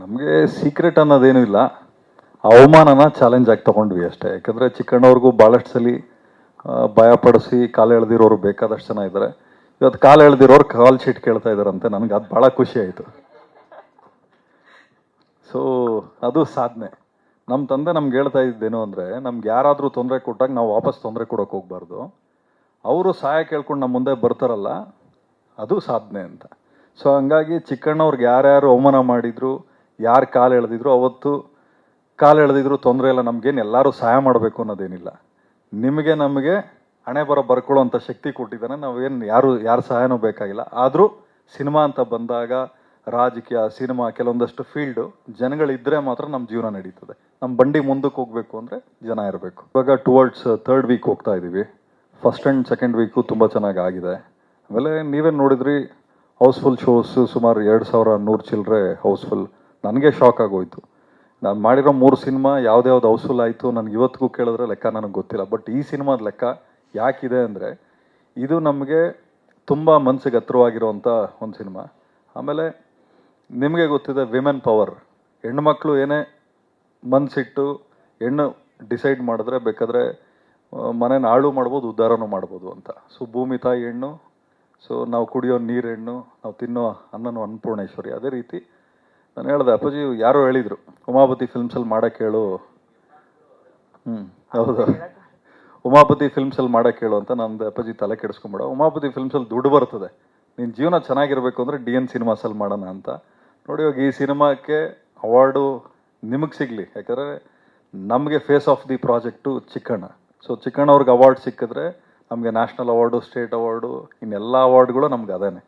ನಮಗೆ ಸೀಕ್ರೆಟ್ ಅನ್ನೋದೇನೂ ಇಲ್ಲ. ಅವಮಾನನ ಚಾಲೆಂಜ್ ಆಗಿ ತಗೊಂಡ್ವಿ ಅಷ್ಟೇ. ಯಾಕಂದರೆ ಚಿಕ್ಕಣ್ಣವ್ರಿಗೂ ಭಾಳಷ್ಟು ಸಲ ಭಯಪಡಿಸಿ ಭಯ ಪಡಿಸಿ ಕಾಲು ಎಳೆದಿರೋರು ಬೇಕಾದಷ್ಟು ಜನ ಇದ್ದಾರೆ ಇವತ್ತು ಕಾಲು ಎಳೆದಿರೋರು ಕಾಲ್ ಶೀಟ್ ಕೇಳ್ತಾ ಇದ್ದಾರಂತೆ ನನಗೆ ಅದು ಭಾಳ ಖುಷಿ ಆಯಿತು. ಸೊ ಅದು ಸಾಧನೆ. ನಮ್ಮ ತಂದೆ ನಮ್ಗೆ ಹೇಳ್ತಾ ಇದ್ದೇನು ಅಂದರೆ, ನಮ್ಗೆ ಯಾರಾದರೂ ತೊಂದರೆ ಕೊಟ್ಟಾಗ ನಾವು ವಾಪಸ್ ತೊಂದರೆ ಕೊಡೋಕೆ ಹೋಗ್ಬಾರ್ದು. ಅವರು ಸಹಾಯ ಕೇಳ್ಕೊಂಡು ನಮ್ಮ ಮುಂದೆ ಬರ್ತಾರಲ್ಲ, ಅದು ಸಾಧನೆ ಅಂತ. ಸೊ ಹಂಗಾಗಿ ಚಿಕ್ಕಣ್ಣವ್ರಿಗೆ ಯಾರ್ಯಾರು ಅವಮಾನ ಮಾಡಿದ್ರು ಯಾರು ಕಾಲು ಎಳೆದಿದ್ರು ಅವತ್ತು ಕಾಲು ಎಳೆದಿದ್ರು ತೊಂದರೆ ಇಲ್ಲ, ನಮಗೇನು ಎಲ್ಲರೂ ಸಹಾಯ ಮಾಡಬೇಕು ಅನ್ನೋದೇನಿಲ್ಲ. ನಿಮಗೆ ನಮಗೆ ಹಣೆ ಬರ ಬರ್ಕೊಳ್ಳೋಂಥ ಶಕ್ತಿ ಕೊಟ್ಟಿದ್ದಾನೆ, ನಾವೇನು ಯಾರು ಯಾರು ಸಹಾಯನೂ ಬೇಕಾಗಿಲ್ಲ. ಆದರೂ ಸಿನಿಮಾ ಅಂತ ಬಂದಾಗ ರಾಜಕೀಯ, ಸಿನಿಮಾ, ಕೆಲವೊಂದಷ್ಟು ಫೀಲ್ಡು ಜನಗಳಿದ್ದರೆ ಮಾತ್ರ ನಮ್ಮ ಜೀವನ ನಡೀತದೆ. ನಮ್ಮ ಬಂಡಿ ಮುಂದಕ್ಕೆ ಹೋಗಬೇಕು ಅಂದರೆ ಜನ ಇರಬೇಕು. ಇವಾಗ ಟುವರ್ಡ್ಸ್ ಥರ್ಡ್ ವೀಕ್ ಹೋಗ್ತಾ ಇದ್ದೀವಿ ಫಸ್ಟ್ ಆ್ಯಂಡ್ ಸೆಕೆಂಡ್ ವೀಕು ತುಂಬ ಚೆನ್ನಾಗಿ ಆಗಿದೆ. ಆಮೇಲೆ ನೀವೇನು ನೋಡಿದ್ರಿ? ಹೌಸ್ಫುಲ್ ಶೋಸ್ ಸುಮಾರು ಎರಡು ಸಾವಿರ ನೂರು ಚಿಲ್ಲರೆ ಹೌಸ್ಫುಲ್ ನನಗೆ ಶಾಕ್ ಆಗೋಯ್ತು. ನಾನು ಮಾಡಿರೋ ಮೂರು ಸಿನಿಮಾ ಯಾವ್ದ್ಯಾವ್ದು ಹೌಸ್ಫುಲ್ ಆಯಿತು ನನಗೆ ಇವತ್ತಿಗೂ ಕೇಳಿದ್ರೆ ಲೆಕ್ಕ ನನಗೆ ಗೊತ್ತಿಲ್ಲ. ಬಟ್ ಈ ಸಿನಿಮಾದ ಲೆಕ್ಕ ಯಾಕಿದೆ ಅಂದರೆ ಇದು ನಮಗೆ ತುಂಬ ಮನಸ್ಸಿಗೆ ಹತ್ರವಾಗಿರುವಂಥ ಒಂದು ಸಿನಿಮಾ. ಆಮೇಲೆ ನಿಮಗೆ ಗೊತ್ತಿದೆ ವಿಮೆನ್ ಪವರ್ ಹೆಣ್ಮಕ್ಳು ಏನೇ ಮನಸ್ಸಿಟ್ಟು ಹೆಣ್ಣು ಡಿಸೈಡ್ ಮಾಡಿದ್ರೆ ಬೇಕಾದರೆ ಮನೇನ ಹಾಳು ಮಾಡ್ಬೋದು ಉದ್ಧಾರನೂ ಮಾಡ್ಬೋದು ಅಂತ. ಸೊ ಭೂಮಿ, ತಾಯಿ, ಹೆಣ್ಣು. ಸೊ ನಾವು ಕುಡಿಯೋ ನೀರು, ಹೆಣ್ಣು. ನಾವು ತಿನ್ನೋ ಅನ್ನನೂ ಅನ್ನಪೂರ್ಣೇಶ್ವರಿ. ಅದೇ ರೀತಿ ನಾನು ಹೇಳ್ದೆ, ಅಪ್ಪಾಜಿ ಯಾರೋ ಹೇಳಿದರು, ಉಮಾಪತಿ ಫಿಲ್ಮ್ಸಲ್ಲಿ ಮಾಡೋಕ್ಕೆ ಹೇಳು ಹ್ಞೂ ಹೌದು. ಉಮಾಪತಿ ಫಿಲ್ಮ್ಸಲ್ಲಿ ಮಾಡೋಕ್ಕೆ ಹೇಳು ಅಂತ ನಂದು ಅಪ್ಪಾಜಿ ತಲೆ ಕೆಡಿಸ್ಕೊಂಬಿಡ. ಉಮಾಪತಿ ಫಿಲ್ಮ್ಸಲ್ಲಿ ದುಡ್ಡು ಬರ್ತದೆ. ನಿನ್ನ ಜೀವನ ಚೆನ್ನಾಗಿರಬೇಕು ಅಂದರೆ ಡಿ ಎನ್ ಸಿನಿಮಾಸಲ್ಲಿ ಮಾಡೋಣ ಅಂತ. ನೋಡಿ, ಇವಾಗ ಈ ಸಿನಿಮಾಕ್ಕೆ ಅವಾರ್ಡು ನಿಮಗೆ ಸಿಗಲಿ. ಯಾಕಂದರೆ ನಮಗೆ face of the project Chikkanna. So Chikkanna ಅವ್ರಿಗೆ ಅವಾರ್ಡ್ ಸಿಕ್ಕಿದ್ರೆ ನಮಗೆ ನ್ಯಾಷನಲ್ ಅವಾರ್ಡು ಸ್ಟೇಟ್ ಅವಾರ್ಡು ಇನ್ನೆಲ್ಲ ಅವಾರ್ಡ್ಗಳು ನಮ್ಗೆ ಅದೇನೆ.